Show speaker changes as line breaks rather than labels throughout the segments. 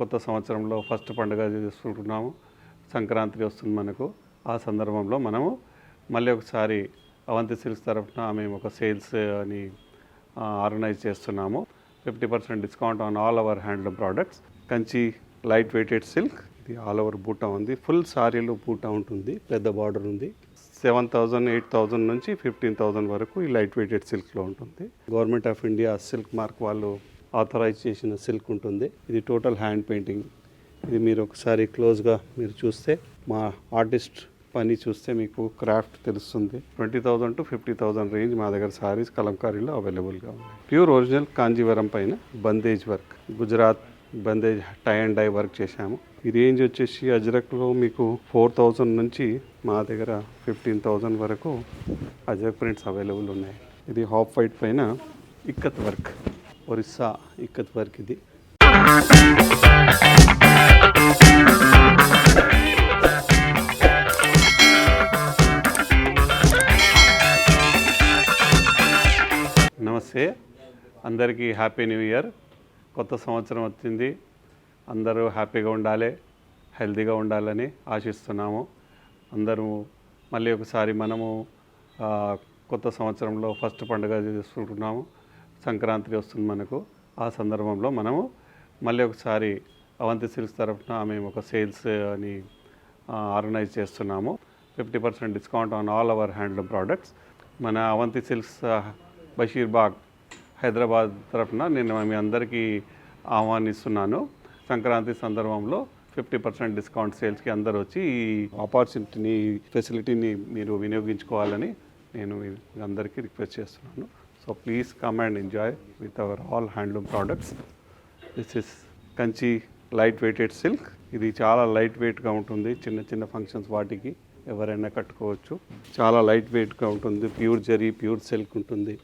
కొత్త సంవత్సరంలో ఫస్ట్ పండుగ చేసుకుంటున్నాము. సంక్రాంతి వస్తుంది మనకు. ఆ సందర్భంలో మనము మళ్ళీ ఒకసారి అవంతి సిల్క్స్ తరఫున మేము ఒక సేల్స్ అని ఆర్గనైజ్ చేస్తున్నాము. Fifty percent discount on all our handloom products. Kanchi light weighted silk. ఇది ఆల్ ఓవర్ బూటా ఉంది. ఫుల్ సారీలో బూటా ఉంటుంది. పెద్ద బార్డర్ ఉంది. సెవెన్ థౌజండ్ ఎయిట్ థౌజండ్ నుంచి ఫిఫ్టీన్ థౌజండ్ వరకు ఈ లైట్ వెయిటెడ్ సిల్క్లో ఉంటుంది. Government of India silk mark వాళ్ళు ఆథరైజ్ చేసిన సిల్క్ ఉంటుంది. ఇది టోటల్ హ్యాండ్ పెయింటింగ్. ఇది మీరు ఒకసారి క్లోజ్గా మీరు చూస్తే మా ఆర్టిస్ట్ పని చూస్తే మీకు క్రాఫ్ట్ తెలుస్తుంది. Twenty thousand to fifty thousand range మా దగ్గర సారీస్ కలంకారీలో అవైలబుల్గా ఉన్నాయి. ప్యూర్ ఒరిజినల్ కాంజీవరం పైన Bandhej work. Gujarat Bandhej tie and dye work చేశాము. ఈ రేంజ్ వచ్చేసి అజరక్లో మీకు ఫోర్ థౌజండ్ నుంచి మా దగ్గర ఫిఫ్టీన్ థౌజండ్ వరకు అజరక్ ప్రింట్స్ అవైలబుల్ ఉన్నాయి. ఇది హాఫ్ వైట్ పైన ఇక్కత్ వర్క్. ఒరిస్సా ఇక్కత్ వర్క్ ఇది నమస్తే. అందరికీ హ్యాపీ న్యూ ఇయర్. కొత్త సంవత్సరం వచ్చింది. అందరూ హ్యాపీగా ఉండాలి హెల్తీగా ఉండాలని ఆశిస్తున్నాము. అందరూ మళ్ళీ ఒకసారి మనము కొత్త సంవత్సరంలో ఫస్ట్ పండుగ చేసుకుంటున్నాము. సంక్రాంతి వస్తుంది మనకు. ఆ సందర్భంలో మనము మళ్ళీ ఒకసారి అవంతి సిల్క్స్ తరఫున మేము ఒక సేల్స్ అని ఆర్గనైజ్ చేస్తున్నాము. Fifty percent discount on all our handloom products. మన అవంతి సిల్క్స్ బషీర్బాగ్ హైదరాబాద్ తరఫున నేను మీ అందరికీ ఆహ్వానిస్తున్నాను. సంక్రాంతి సందర్భంలో ఫిఫ్టీ పర్సెంట్ డిస్కౌంట్ సేల్స్కి అందరూ వచ్చి ఈ ఆపర్చునిటీని ఫెసిలిటీని మీరు వినియోగించుకోవాలని నేను మీ అందరికీ రిక్వెస్ట్ చేస్తున్నాను. So please come and enjoy with our all handloom products this is Kanchi light weighted silk ఇది చాలా లైట్ వెయిట్గా ఉంటుంది. చిన్న చిన్న ఫంక్షన్స్ వాటికి ఎవరైనా కట్టుకోవచ్చు. చాలా లైట్ వెయిట్గా ఉంటుంది. ప్యూర్ జరీ ప్యూర్ సిల్క్ ఉంటుంది.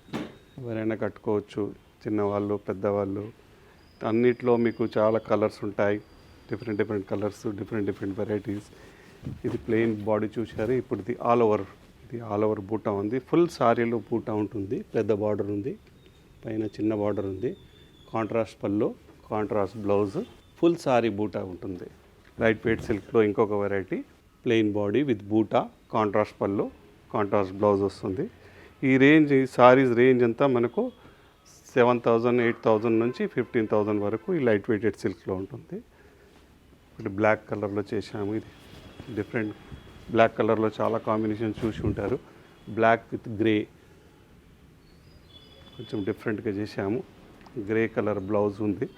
ఎవరైనా కట్టుకోవచ్చు. చిన్నవాళ్ళు పెద్దవాళ్ళు. అన్నిట్లో మీకు చాలా కలర్స్ ఉంటాయి. Different different colours different different varieties ఇది ప్లెయిన్ బాడీ చూశారు. ఇప్పుడు ఇది ఆల్ ఓవర్ ఇది ఆల్ ఓవర్ బూటా ఉంది. ఫుల్ సారీలో బూటా ఉంటుంది. పెద్ద బార్డర్ ఉంది. పైన చిన్న బార్డర్ ఉంది. కాంట్రాస్ట్ పళ్ళు కాంట్రాస్ట్ బ్లౌజ్ ఫుల్ సారీ బూటా ఉంటుంది. లైట్ వెయిట్ సిల్క్లో ఇంకొక వెరైటీ ప్లెయిన్ బాడీ విత్ బూటా కాంట్రాస్ట్ పళ్ళు కాంట్రాస్ట్ బ్లౌజ్ వస్తుంది. ఈ రేంజ్ ఈ సారీస్ రేంజ్ అంతా మనకు సెవెన్ థౌజండ్ ఎయిట్ థౌజండ్ నుంచి ఫిఫ్టీన్ థౌజండ్ వరకు ఈ లైట్ వెయిటెడ్ సిల్క్లో ఉంటుంది. ఇప్పుడు బ్లాక్ కలర్లో చేసాము ఇది డిఫరెంట్ బ్లాక్ కలర్లో చాలా కాంబినేషన్ చూసి ఉంటారు. Black with grey. కొంచెం డిఫరెంట్గా చేశాము. గ్రే కలర్ బ్లౌజ్ ఉంది.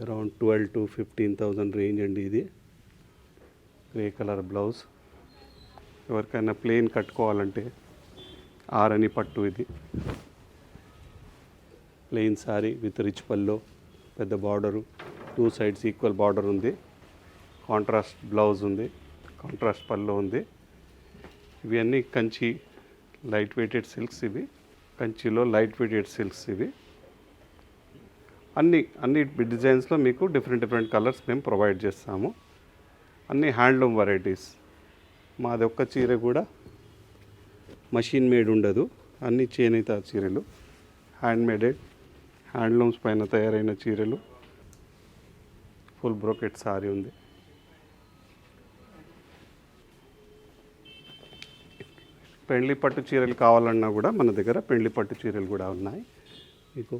Around twelve to fifteen thousand range అండి ఇది. Grey colour blouse. ఎవరికైనా ప్లెయిన్ కట్టుకోవాలంటే ఆరని పట్టు ఇది. Plain sari with rich pallu పెద్ద border. Two sides equal border ఉంది. కాంట్రాస్ట్ బ్లౌజ్ ఉంది. కాంట్రాస్ట్ పల్లో ఉంది. ఇవన్నీ కంచి లైట్ వెయిటెడ్ సిల్క్స్ ఇవి. కంచిలో లైట్ వెయిటెడ్ సిల్క్స్ ఇవి. అన్ని అన్ని డిజైన్స్లో మీకు డిఫరెంట్ డిఫరెంట్ కలర్స్ మేము ప్రొవైడ్ చేస్తాము. అన్ని హ్యాండ్లూమ్ వెరైటీస్ మాది ఒక్క చీర కూడా మషిన్ మేడ్ ఉండదు. అన్ని చేనేత చీరలు. హ్యాండ్ మేడెడ్ హ్యాండ్లూమ్స్ పైన తయారైన చీరలు. ఫుల్ బ్రోకెట్ సారీ ఉంది. పెండ్లి పట్టు చీరలు కావాలన్నా కూడా మన దగ్గర పెండ్లి పట్టు చీరలు కూడా ఉన్నాయి. మీకు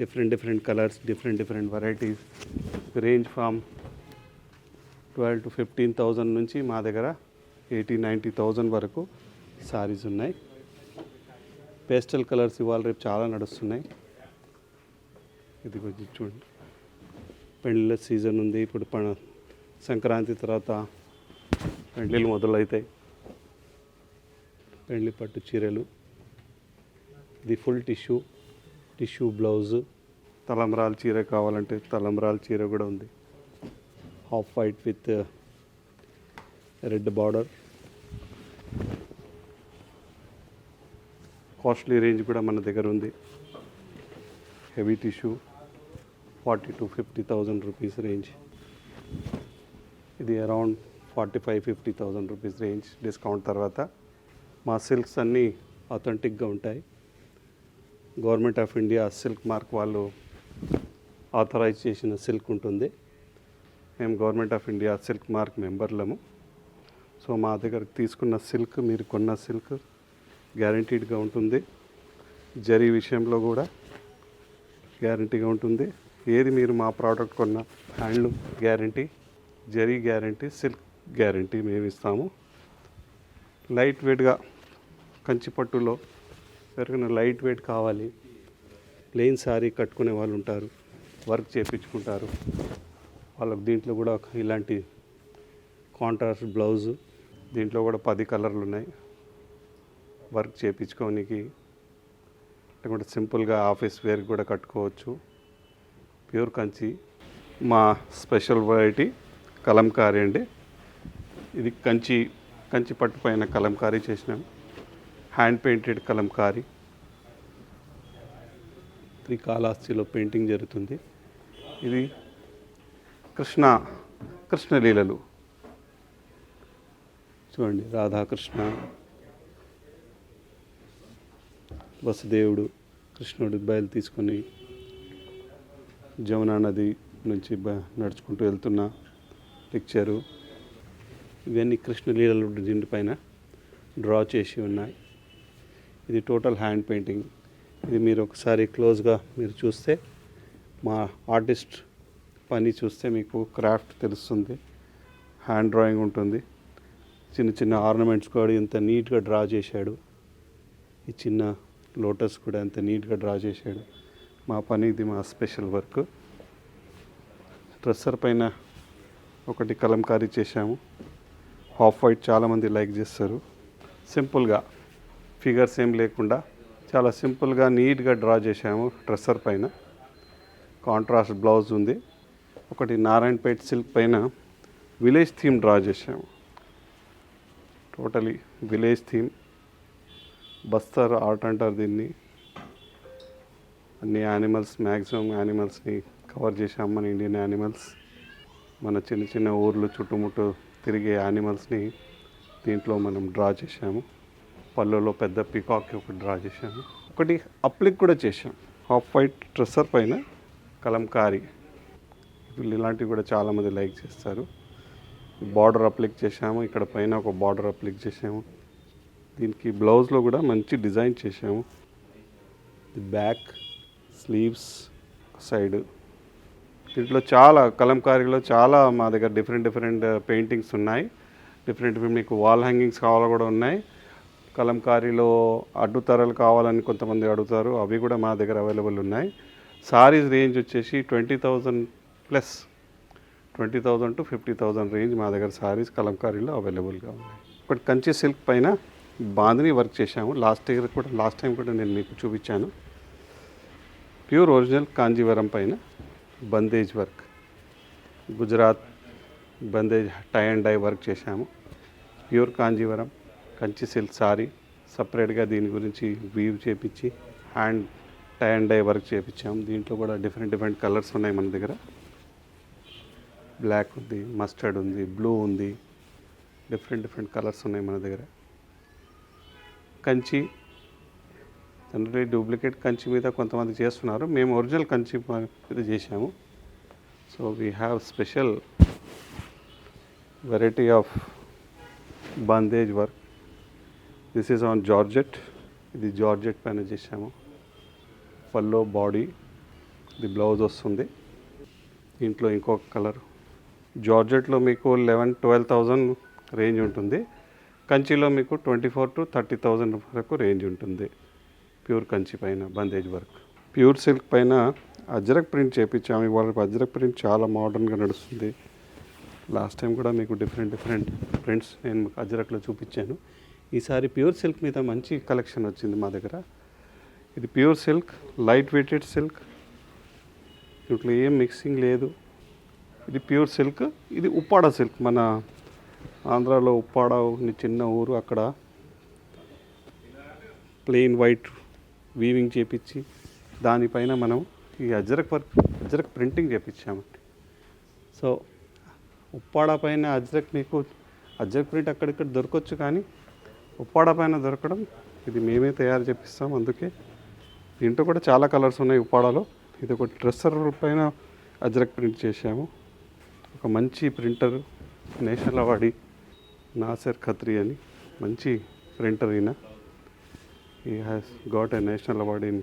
different different colours different different varieties range from twelve to fifteen thousand నుంచి మా దగ్గర ఎయిటీ నైంటీ థౌజండ్ వరకు సారీస్ ఉన్నాయి. పేస్టల్ కలర్స్ ఇవాళ రేపు చాలా నడుస్తున్నాయి. ఇది కొంచెం చూడండి. పెళ్ళిళ్ళ సీజన్ ఉంది. ఇప్పుడు ప సంక్రాంతి తర్వాత పెళ్ళిళ్ళు మొదలవుతాయి పెళ్ళి పట్టు చీరలు the full tissue tissue blouse. తలంబ్రాల చీర కావాలంటే తలంబ్రాల చీర కూడా ఉంది. Half white with red border costly range కూడా మన దగ్గర ఉంది. Heavy tissue forty to fifty thousand rupees range ఇది around forty five fifty thousand rupees range discount తర్వాత మా సిల్క్స్ అన్నీ అథెంటిక్గా ఉంటాయి. Government of India silk mark వాళ్ళు ఆథరైజ్ చేసిన సిల్క్ ఉంటుంది. మేము government of India silk mark మెంబర్లము. So మా దగ్గర తీసుకున్న సిల్క్ మీరు కొన్న సిల్క్ గ్యారంటీడ్గా ఉంటుంది. జరీ విషయంలో కూడా గ్యారంటీగా ఉంటుంది. ఏది మీరు మా ప్రోడక్ట్ కొన్న handloom guarantee zari guarantee silk guarantee మేము ఇస్తాము లైట్ వెయిట్గా కంచిపట్టులో ఎవరికైనా లైట్ వెయిట్ కావాలి ప్లెయిన్ శారీ కట్టుకునే వాళ్ళు ఉంటారు వర్క్ చేయించుకుంటారు వాళ్ళకి దీంట్లో కూడా ఇలాంటి కాంట్రాస్ట్ బ్లౌజు దీంట్లో కూడా పది కలర్లు ఉన్నాయి. వర్క్ చేయించుకోనికి లేకుంటే సింపుల్గా ఆఫీస్ వేర్కి కూడా కట్టుకోవచ్చు. ప్యూర్ కంచి మా స్పెషల్ వెరైటీ కలంకారీ అండి. ఇది కంచి కంచి పట్టు పైన కలంకారీ చేసినాం. హ్యాండ్ పెయింటెడ్ కలంకారీ త్రికాళాస్తిలో పెయింటింగ్ జరుగుతుంది ఇది కృష్ణ కృష్ణలీలలు చూడండి రాధాకృష్ణ వసుదేవుడు కృష్ణుడి బయలు తీసుకొని జమునా నది నుంచి బ నడుచుకుంటూ వెళ్తున్న పిక్చరు ఇవన్నీ కృష్ణలీలలు దీనిపైన డ్రా చేసి ఉన్నాయి ఇది టోటల్ హ్యాండ్ పెయింటింగ్ ఇది మీరు ఒకసారి క్లోజ్గా మీరు చూస్తే మా ఆర్టిస్ట్ పని చూస్తే మీకు క్రాఫ్ట్ తెలుస్తుంది. హ్యాండ్ డ్రాయింగ్ ఉంటుంది. చిన్న చిన్న ఆర్నమెంట్స్ కూడా ఇంత నీట్గా డ్రా చేశాడు. ఈ చిన్న లోటస్ కూడా ఎంత నీట్గా డ్రా చేశాడు. మా పని ఇది మా స్పెషల్ వర్క్ డ్రెస్సర్ పైన ఒకటి కలంకారీ చేశాము. హాఫ్ వైట్ చాలామంది లైక్ చేస్తారు. సింపుల్గా ఫిగర్స్ ఏం లేకుండా చాలా సింపుల్గా నీట్గా డ్రా చేశాము డ్రెస్సర్ పైన. కాంట్రాస్ట్ బ్లౌజ్ ఉంది. ఒకటి నారాయణపేట్ సిల్క్ పైన విలేజ్ థీమ్ డ్రా చేశాము. Totally village theme. Bastar art అంటారు దీన్ని. అన్ని యానిమల్స్ మ్యాక్సిమం యానిమల్స్ని కవర్ చేశాము మన ఇండియన్ యానిమల్స్. మన చిన్న చిన్న ఊర్లు చుట్టుముట్టు తిరిగే యానిమల్స్ని దీంట్లో మనం డ్రా చేశాము. పళ్ళులో పెద్ద పీకాక్ ఒకటి డ్రా చేశాను. ఒకటి అప్లిక్ కూడా చేశాను. హాఫ్ వైట్ డ్రెస్సర్ పైన కలంకారీ. వీళ్ళు ఇలాంటివి కూడా చాలామంది లైక్ చేస్తారు. బార్డర్ అప్లిక్ చేశాము. ఇక్కడ పైన ఒక బార్డర్ అప్లిక్ చేసాము దీనికి బ్లౌజ్లో కూడా మంచి డిజైన్ చేసాము బ్యాక్ స్లీవ్స్ సైడ్. దీంట్లో చాలా కలంకారీలో చాలా మా దగ్గర డిఫరెంట్ డిఫరెంట్ పెయింటింగ్స్ ఉన్నాయి. డిఫరెంట్ డిఫరెంట్ మీకు వాల్ హ్యాంగింగ్స్ కావాలి కూడా ఉన్నాయి. కలంకారీలో అడ్డుతరలు కావాలని కొంతమంది అడుగుతారు. అవి కూడా మా దగ్గర అవైలబుల్ ఉన్నాయి. సారీస్ రేంజ్ వచ్చేసి twenty thousand plus twenty thousand to fifty thousand range మా దగ్గర సారీస్ కలంకారీలో అవైలబుల్గా ఉన్నాయి. ఒకటి కంచి సిల్క్ పైన బాందిని వర్క్ చేశాము. లాస్ట్ ఇయర్ కూడా లాస్ట్ టైం కూడా నేను మీకు చూపించాను. ప్యూర్ ఒరిజినల్ కాంజీవరం పైన bandhej work. Gujarat bandhej tie and dye work చేశాము. Pure Kanjeevaram. Kanchi silk sari సపరేట్గా దీని గురించి వీవ్ చేపించి hand tie and dye work చేపించాము దీంట్లో కూడా డిఫరెంట్ డిఫరెంట్ కలర్స్ ఉన్నాయి మన దగ్గర. బ్లాక్ ఉంది మస్టర్డ్ ఉంది బ్లూ ఉంది డిఫరెంట్ డిఫరెంట్ కలర్స్ ఉన్నాయి మన దగ్గర. కంచి జనరలీ డూప్లికేట్ కంచి మీద కొంతమంది చేస్తున్నారు. మేము ఒరిజినల్ కంచి మీద చేశాము. So we have special variety of bandhej work this is on georgette ఇది జార్జెట్ పైన చేసాము పల్లో బాడీ ఇది బ్లౌజ్ వస్తుంది. దీంట్లో ఇంకొక కలర్ జార్జెట్లో మీకు లెవెన్ ట్వెల్వ్ థౌజండ్ రేంజ్ ఉంటుంది. కంచిలో మీకు twenty four to thirty thousand వరకు రేంజ్ ఉంటుంది. ప్యూర్ కంచి పైన బందేజ్ వర్క్ ప్యూర్ సిల్క్ పైన అజ్రక్ ప్రింట్ చేయించాము ఇవాళ అజ్రక్ ప్రింట్ చాలా మోడర్న్గా నడుస్తుంది. లాస్ట్ టైం కూడా మీకు డిఫరెంట్ డిఫరెంట్ ప్రింట్స్ నేను అజ్రక్లో చూపించాను. ఈసారి ప్యూర్ సిల్క్ మీద మంచి కలెక్షన్ వచ్చింది మా దగ్గర. ఇది pure silk light weighted silk. దీంట్లో ఏం మిక్సింగ్ లేదు. ఇది ప్యూర్ సిల్క్ ఇది ఉప్పాడ సిల్క్. మన ఆంధ్రాలో ఉప్పాడ చిన్న ఊరు అక్కడ. ప్లెయిన్ వైట్ వీవింగ్ చేపించి దానిపైన మనం ఈ అజ్రక్ వర్క్ అజ్రక్ ప్రింటింగ్ చేపించామండి సో ఉప్పాడ పైన అజ్రక్ మీకు అజ్రక్ ప్రింట్ అక్కడిక్కడ దొరకవచ్చు కానీ ఉప్పాడ పైన దొరకడం ఇది మేమే తయారు చేపిస్తాం. అందుకే దీంట్లో కూడా చాలా కలర్స్ ఉన్నాయి ఉప్పాడలో. ఇది ఒక డ్రెస్సర్ పైన అజ్రక్ ప్రింట్ చేశాము. ఒక మంచి printer national awardee Nasir Khatri అని మంచి ప్రింటర్ ఈయన. ఈ has got a national award in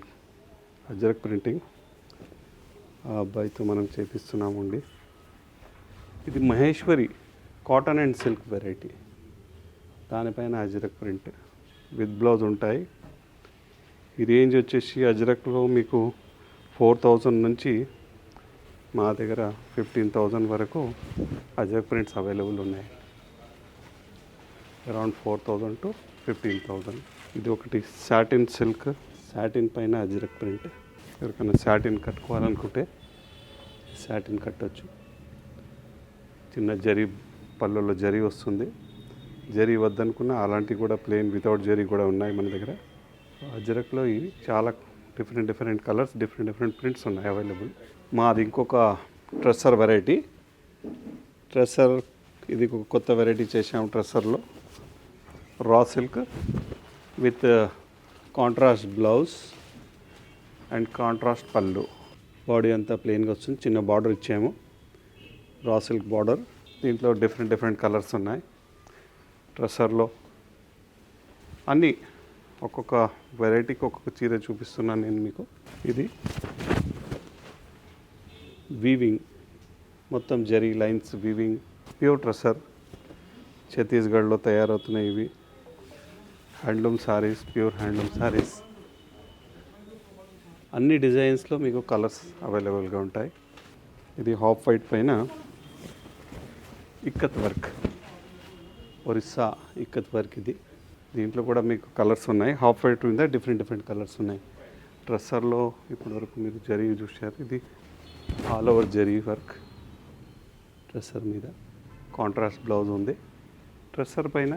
Ajrakh printing. ఆ అబ్బాయితో మనం చేపిస్తున్నామండి. ఇది Maheshwari cotton and silk variety. దానిపైన అజ్రక్ ప్రింట్ విత్ బ్లౌజ్ ఉంటాయి. ఈ రేంజ్ వచ్చేసి అజ్రక్లో మీకు ఫోర్ థౌజండ్ నుంచి మా దగ్గర ఫిఫ్టీన్ థౌజండ్ వరకు అజ్రక్ ప్రింట్స్ అవైలబుల్ ఉన్నాయి. Around four thousand to fifteen thousand. ఇది ఒకటి సాటిన్ సిల్క్ సాటిన్ పైన అజ్రక్ ప్రింట్. ఎవరికైనా శాటిన్ కట్టుకోవాలనుకుంటే శాటిన్ కట్టొచ్చు. చిన్న జరీ పళ్ళల్లో జరీ వస్తుంది. జరీ వద్దనుకున్న అలాంటివి కూడా ప్లెయిన్ వితౌట్ జరీ కూడా ఉన్నాయి మన దగ్గర. అజరక్లో ఇవి చాలా different different colours different different prints ఉన్నాయి అవైలబుల్ మాది ఇంకొక ట్రెస్సర్ వెరైటీ ట్రెస్సర్ ఇది ఒక కొత్త వెరైటీ చేసాము ట్రెస్సర్లో raw silk with contrast blouse and contrast pallu. Body అంతా ప్లెయిన్గా వస్తుంది. చిన్న బార్డర్ ఇచ్చాము. రా సిల్క్ బార్డర్ దీంట్లో డిఫరెంట్ డిఫరెంట్ కలర్స్ ఉన్నాయి. డ్రెస్సర్లో. అన్నీ ఒక్కొక్క వెరైటీకి ఒక్కొక్క చీర చూపిస్తున్నాను నేను మీకు. ఇది వీవింగ్. మొత్తం zari lines weaving. Pure tussar. ఛత్తీస్గఢ్లో తయారవుతున్నాయి ఇవి. Handloom saris pure handloom saris. అన్ని డిజైన్స్లో మీకు కలర్స్ అవైలబుల్గా ఉంటాయి. ఇది హాఫ్ వైట్ పైన ఇక్కత్ వర్క్. ఒరిస్సా ఇక్కత్ వర్క్ ఇది దీంట్లో కూడా మీకు కలర్స్ ఉన్నాయి. హాఫ్ వైట్ మీద డిఫరెంట్ డిఫరెంట్ కలర్స్ ఉన్నాయి. డ్రెస్సర్లో ఇప్పటి వరకు మీరు జరీ చూశారు. ఇది all over zari work tussar మీద. కాంట్రాస్ట్ బ్లౌజ్ ఉంది. డ్రెస్సర్ పైన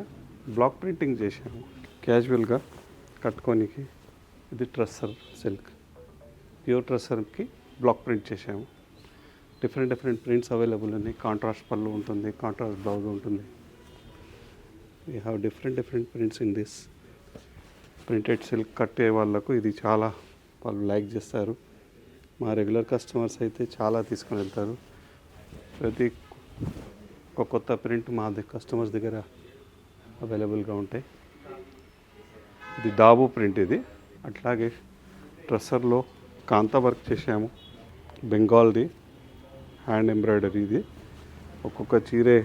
బ్లాక్ ప్రింటింగ్ చేశాము క్యాజువల్గా కట్టుకోనికి ఇది ట్రెస్సర్ సిల్క్ ప్యూర్ ట్రెస్సర్కి బ్లాక్ ప్రింట్ చేశాము. డిఫరెంట్ డిఫరెంట్ ప్రింట్స్ అవైలబుల్ ఉన్నాయి. కాంట్రాస్ట్ పళ్ళు ఉంటుంది కాంట్రాస్ట్ బ్లౌజ్ ఉంటుంది. We have different different prints in this printed silk కట్టే వాళ్ళకు ఇది చాలా వాళ్ళు లైక్ చేస్తారు. మా రెగ్యులర్ కస్టమర్స్ అయితే చాలా తీసుకుని వెళ్తారు ప్రతి ఒక కొత్త ప్రింట్ మా దగ్గర కస్టమర్స్ దగ్గర అవైలబుల్గా ఉంటాయి. ఇది డాబు ప్రింట్ ఇది. అట్లాగే డ్రెస్సర్లో కాంత వర్క్ చేసాము బెంగాల్ది హ్యాండ్ ఎంబ్రాయిడరీ ఇది. ఒక్కొక్క చీరే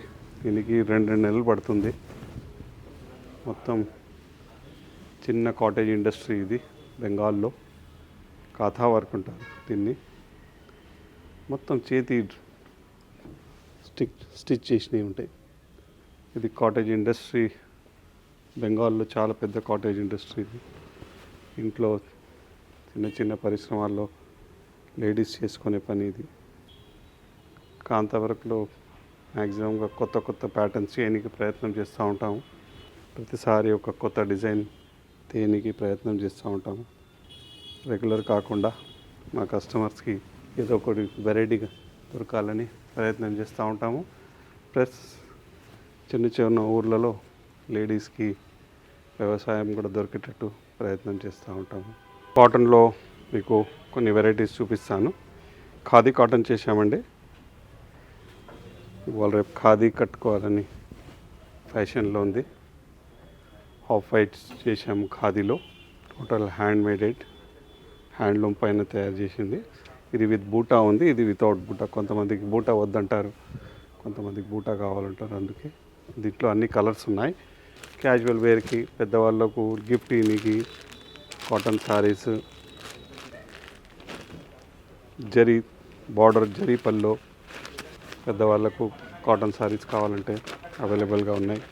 దీనికి రెండు రెండు నెలలు పడుతుంది. మొత్తం చిన్న కాటేజ్ ఇండస్ట్రీ ఇది బెంగాల్లో. కాథా వర్క్ ఉంటారు దీన్ని. మొత్తం చేతి స్టిక్ స్టిచ్ చేసినవి ఉంటాయి. ఇది కాటేజ్ ఇండస్ట్రీ బెంగాల్లో చాలా పెద్ద కాటేజ్ ఇండస్ట్రీ ఇది. ఇంట్లో చిన్న చిన్న పరిశ్రమాల్లో లేడీస్ చేసుకునే పని ఇది. కాంతా మ్యాక్సిమంగా కొత్త కొత్త ప్యాటర్న్స్ చేయడానికి ప్రయత్నం చేస్తూ ఉంటాము. ప్రతిసారి ఒక కొత్త డిజైన్ తేనికి ప్రయత్నం చేస్తూ ఉంటాము. రెగ్యులర్ కాకుండా మా కస్టమర్స్కి ఏదో ఒకటి వెరైటీగా దొరకాలని ప్రయత్నం చేస్తూ ఉంటాము. ప్లస్ చిన్న చిన్న ఊర్లలో లేడీస్కి వ్యవసాయం కూడా దొరికేటట్టు ప్రయత్నం చేస్తూ ఉంటాము. కాటన్లో మీకు కొన్ని వెరైటీస్ చూపిస్తాను. ఖాదీ కాటన్ చేశామండి. ఇవాళ రేపు ఖాదీ కట్టుకోవాలని ఫ్యాషన్లో ఉంది. హాఫ్ వైట్స్ చేసాము ఖాదీలో. టోటల్ హ్యాండ్ మేడెడ్ హ్యాండ్లూమ్ పైన తయారు చేసింది. ఇది విత్ బూటా ఉంది ఇది వితౌట్ బూటా. కొంతమందికి బూటా వద్దంటారు కొంతమందికి బూటా కావాలంటారు అందుకే దీంట్లో అన్ని కలర్స్ ఉన్నాయి. క్యాజువల్ వేర్కి పెద్దవాళ్ళకు gift ఇనికి cotton saris zari border zari pallu పెద్దవాళ్ళకు కాటన్ శారీస్ కావాలంటే అవైలబుల్గా ఉన్నాయి.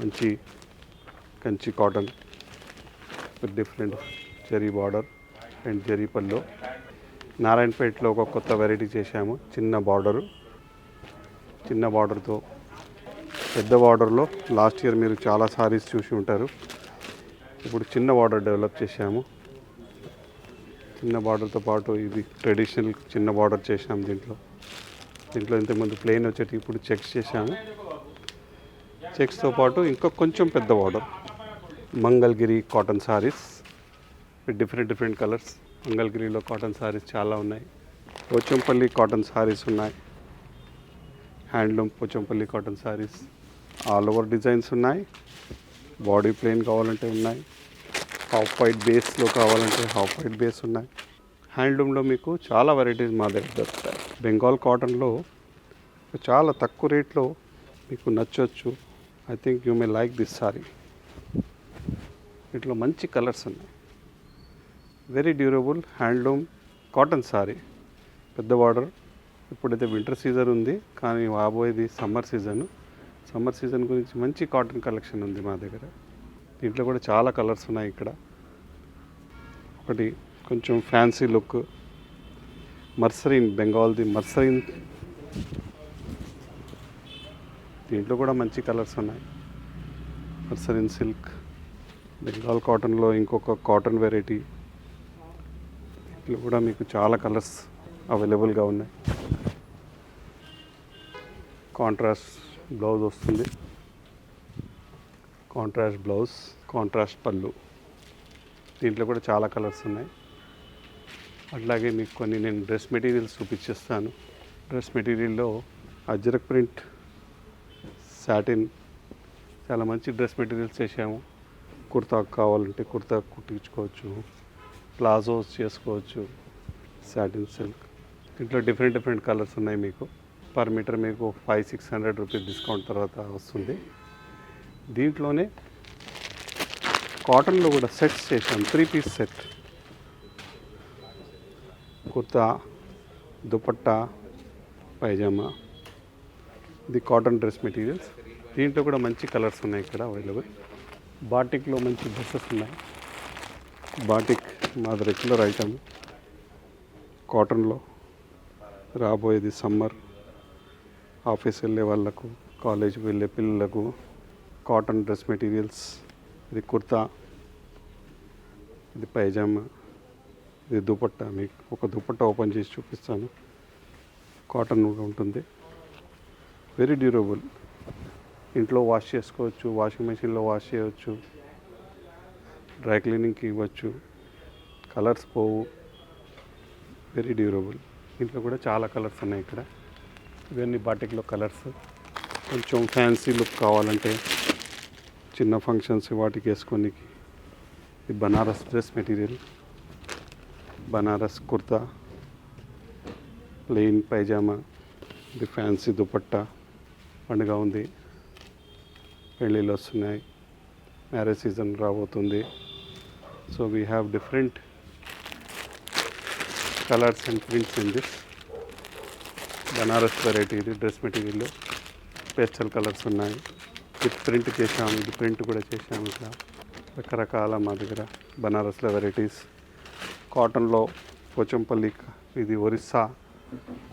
మంచి Kanchi cotton with different zari border and zari pallu నారాయణపేటలో ఒక కొత్త వెరైటీ చేశాము చిన్న బార్డరు చిన్న బార్డర్తో పెద్ద బార్డర్లో లాస్ట్ ఇయర్ మీరు చాలా సారీస్ చూసి ఉంటారు. ఇప్పుడు చిన్న బార్డర్ డెవలప్ చేశాము. చిన్న బార్డర్తో పాటు ఇది ట్రెడిషనల్ చిన్న బార్డర్ చేసాము దీంట్లో. దీంట్లో ఇంతకుముందు ప్లెయిన్ వచ్చేటి ఇప్పుడు చెక్స్ చేశాము. చెక్స్తో పాటు ఇంకా కొంచెం పెద్ద border Mangalagiri cotton saris. Different different colours మంగళగిరిలో కాటన్ సారీస్ చాలా ఉన్నాయి. పోచంపల్లి కాటన్ సారీస్ ఉన్నాయి. Handloom Pochampally cotton saris. All over designs ఉన్నాయి. బాడీ ప్లేన్ కావాలంటే ఉన్నాయి. హాఫ్ వైట్ బేస్లో కావాలంటే హాఫ్ వైట్ బేస్ ఉన్నాయి. హ్యాండ్లూమ్లో మీకు చాలా వెరైటీస్ మా దగ్గర దొరుకుతాయి. బెంగాల్ కాటన్లో చాలా తక్కువ రేట్లో మీకు నచ్చవచ్చు I think you may like this sari వీటిలో మంచి కలర్స్ ఉన్నాయి. Very durable handloom cotton sari పెద్ద బార్డర్ ఇప్పుడైతే వింటర్ సీజన్ ఉంది. కానీ రాబోయేది సమ్మర్ సీజన్ సమ్మర్ సీజన్ గురించి మంచి కాటన్ కలెక్షన్ ఉంది మా దగ్గర. దీంట్లో కూడా చాలా కలర్స్ ఉన్నాయి ఇక్కడ. ఒకటి కొంచెం ఫ్యాన్సీ లుక్ మర్సరీన్ బెంగాల్ది మర్సరీన్ దీంట్లో కూడా మంచి కలర్స్ ఉన్నాయి. మర్సరీన్ సిల్క్ బెంగాల్ కాటన్లో ఇంకొక కాటన్ వెరైటీ. ఇట్లా కూడా మీకు చాలా కలర్స్ అవైలబుల్గా ఉన్నాయి. కాంట్రాస్ట్ బ్లౌజ్ వస్తుంది. Contrast blouse contrast pallu. దీంట్లో కూడా చాలా కలర్స్ ఉన్నాయి. అట్లాగే మీకు కొన్ని నేను డ్రెస్ మెటీరియల్స్ చూపించేస్తాను. డ్రెస్ మెటీరియల్లో అజ్రక్ ప్రింట్ సాటిన్ చాలా మంచి డ్రెస్ మెటీరియల్స్ చేసాము కుర్తా కావాలంటే కుర్తా కుట్టించుకోవచ్చు. ప్లాజోస్ చేసుకోవచ్చు. సాటిన్ సిల్క్ దీంట్లో డిఫరెంట్ డిఫరెంట్ కలర్స్ ఉన్నాయి మీకు. పర్ మీటర్ మీకు five six hundred rupees discount తర్వాత వస్తుంది. దీంట్లోనే కాటన్లో కూడా సెట్స్ చేశాం three piece set kurta dupatta pyjama. ఇది కాటన్ డ్రెస్ మెటీరియల్స్ దీంట్లో కూడా మంచి కలర్స్ ఉన్నాయి ఇక్కడ అవైలబుల్ బాటిక్లో మంచి డ్రెస్సెస్ ఉన్నాయి. బాటిక్ మాది రెగ్యులర్ ఐటమ్ కాటన్లో రాబోయేది సమ్మర్. ఆఫీస్ వెళ్ళే వాళ్ళకు కాలేజ్కి వెళ్ళే పిల్లలకు కాటన్ డ్రెస్ మెటీరియల్స్. ఇది కుర్తా ఇది పైజామా ఇది దుపట్టా. మీకు ఒక దుపట్టా ఓపెన్ చేసి చూపిస్తాను. కాటన్ ఉంటుంది. వెరీ డ్యూరబుల్ ఇంట్లో వాష్ చేసుకోవచ్చు వాషింగ్ మెషిన్లో వాష్ చేయవచ్చు డ్రై క్లీనింగ్కి ఇవ్వచ్చు. కలర్స్ పోవు. వెరీ డ్యూరబుల్ ఇంట్లో కూడా చాలా కలర్స్ ఉన్నాయి ఇక్కడ. ఇవన్నీ బాటిక్లో కలర్స్. కొంచెం ఫ్యాన్సీ లుక్ కావాలంటే చిన్న ఫంక్షన్స్ వాటికి వేసుకొని ఇది Banaras dress material. Banaras kurta. Plain pyjama ఇది ఫ్యాన్సీ దుపట్టా. పండుగ ఉంది. పెళ్ళిళ్ళు వస్తున్నాయి. మ్యారేజ్ సీజన్ రాబోతుంది. So we have different colours and prints in this Banaras variety ఇది డ్రెస్ మెటీరియల్ పేస్టల్ కలర్స్ ఉన్నాయి. ఇది ప్రింట్ చేసాము ఇది ప్రింట్ కూడా చేసాము ఇక్కడ. రకరకాల మా దగ్గర బనారస్లో వెరైటీస్ కాటన్లో పోచంపల్లి ఇది ఒరిస్సా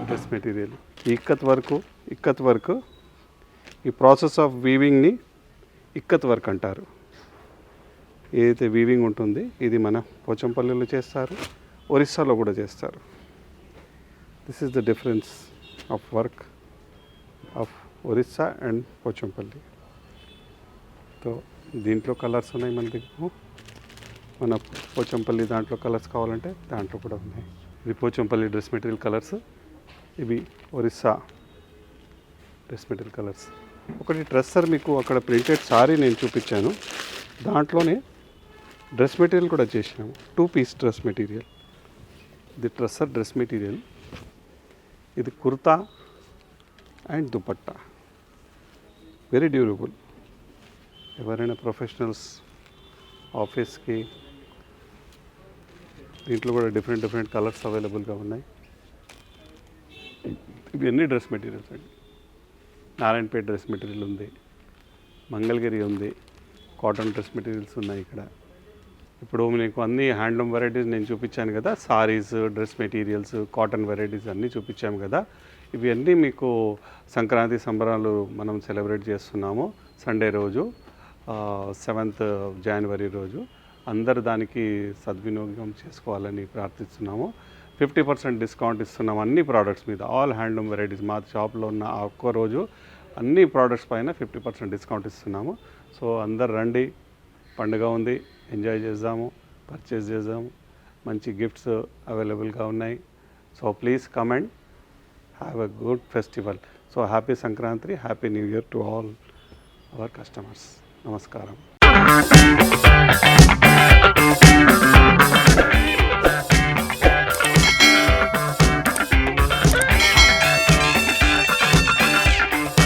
డ్రెస్ మెటీరియల్ ఇక్కత్ వరకు ఇక్కత్ వరకు ఈ ప్రాసెస్ ఆఫ్ వీవింగ్ని ఇక్కత్ వర్క్ అంటారు. ఏదైతే వీవింగ్ ఉంటుంది ఇది మన పోచంపల్లిలో చేస్తారు ఒరిస్సాలో కూడా చేస్తారు. This is the difference of work of Orissa and Pochampally. So దీంట్లో కలర్స్ ఉన్నాయి మన దగ్గర. Hmm? మన పోచంపల్లి దాంట్లో కలర్స్ కావాలంటే దాంట్లో కూడా ఉన్నాయి. ఇది పోచంపల్లి డ్రెస్ మెటీరియల్ కలర్స్ ఇవి ఒరిస్సా డ్రెస్ మెటీరియల్ కలర్స్ ఒకటి డ్రెస్సర్ మీకు అక్కడ ప్రింటెడ్ సారీ నేను చూపించాను. దాంట్లోనే డ్రెస్ మెటీరియల్ కూడా చేసినాము. టూ పీస్ డ్రెస్ మెటీరియల్ ఇది డ్రెస్సర్ డ్రెస్ మెటీరియల్. ఇది kurta and dupatta. Very durable ఎవరైనా ప్రొఫెషనల్స్ ఆఫీస్కి దీంట్లో కూడా డిఫరెంట్ డిఫరెంట్ కలర్స్ అవైలబుల్గా ఉన్నాయి. ఇవన్నీ డ్రెస్ మెటీరియల్స్ అండి. నారాయణపేట డ్రెస్ మెటీరియల్ ఉంది. మంగళగిరి ఉంది. కాటన్ డ్రెస్ మెటీరియల్స్ ఉన్నాయి ఇక్కడ. ఇప్పుడు మీకు అన్ని హ్యాండ్లూమ్ వెరైటీస్ నేను చూపించాను కదా. Saris dress materials cotton varieties అన్నీ చూపించాము కదా. ఇవన్నీ మీకు సంక్రాంతి సంబరాలు మనం సెలబ్రేట్ చేస్తున్నాము. సండే రోజు సెవెంత్ జనవరి రోజు. అందరు దానికి సద్వినియోగం చేసుకోవాలని ప్రార్థిస్తున్నాము. ఫిఫ్టీ పర్సెంట్ డిస్కౌంట్ ఇస్తున్నాం అన్ని ప్రోడక్ట్స్ మీద. ఆల్ హ్యాండ్లూమ్ వెరైటీస్ మా షాప్లో ఉన్న ఆ ఒక్క రోజు అన్ని ప్రోడక్ట్స్ పైన ఫిఫ్టీ పర్సెంట్ డిస్కౌంట్ ఇస్తున్నాము. సో అందరు రండి పండుగ ఉంది ఎంజాయ్ చేద్దాము పర్చేస్ చేద్దాము. మంచి గిఫ్ట్స్ అవైలబుల్గా ఉన్నాయి. So please comment have a good festival so happy Sankranti happy new year to all our customers నమస్కారం